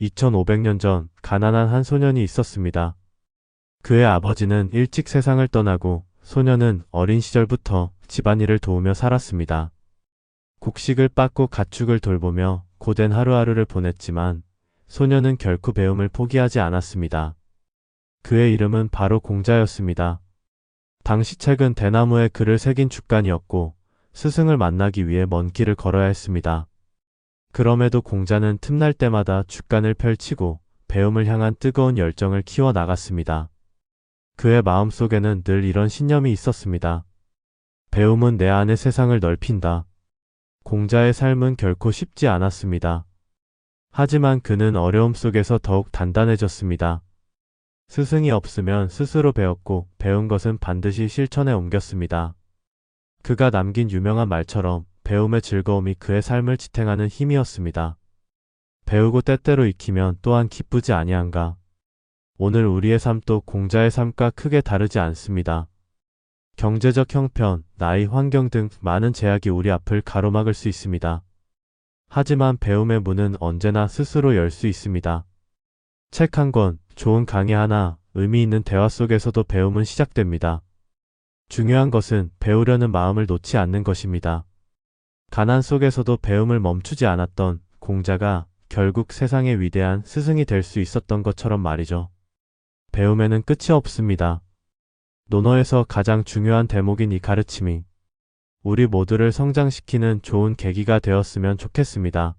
2500년 전 가난한 한 소년이 있었습니다. 그의 아버지는 일찍 세상을 떠나고 소년은 어린 시절부터 집안일을 도우며 살았습니다. 곡식을 빻고 가축을 돌보며 고된 하루하루를 보냈지만 소년은 결코 배움을 포기하지 않았습니다. 그의 이름은 바로 공자였습니다. 당시 책은 대나무에 글을 새긴 주간이었고 스승을 만나기 위해 먼 길을 걸어야 했습니다. 그럼에도 공자는 틈날 때마다 주간을 펼치고 배움을 향한 뜨거운 열정을 키워 나갔습니다. 그의 마음 속에는 늘 이런 신념이 있었습니다. 배움은 내 안의 세상을 넓힌다. 공자의 삶은 결코 쉽지 않았습니다. 하지만 그는 어려움 속에서 더욱 단단해졌습니다. 스승이 없으면 스스로 배웠고 배운 것은 반드시 실천에 옮겼습니다. 그가 남긴 유명한 말처럼 배움의 즐거움이 그의 삶을 지탱하는 힘이었습니다. 배우고 때때로 익히면 또한 기쁘지 아니한가. 오늘 우리의 삶도 공자의 삶과 크게 다르지 않습니다. 경제적 형편, 나이, 환경 등 많은 제약이 우리 앞을 가로막을 수 있습니다. 하지만 배움의 문은 언제나 스스로 열 수 있습니다. 책 한 권, 좋은 강의 하나, 의미 있는 대화 속에서도 배움은 시작됩니다. 중요한 것은 배우려는 마음을 놓지 않는 것입니다. 가난 속에서도 배움을 멈추지 않았던 공자가 결국 세상의 위대한 스승이 될 수 있었던 것처럼 말이죠. 배움에는 끝이 없습니다. 논어에서 가장 중요한 대목인 이 가르침이 우리 모두를 성장시키는 좋은 계기가 되었으면 좋겠습니다.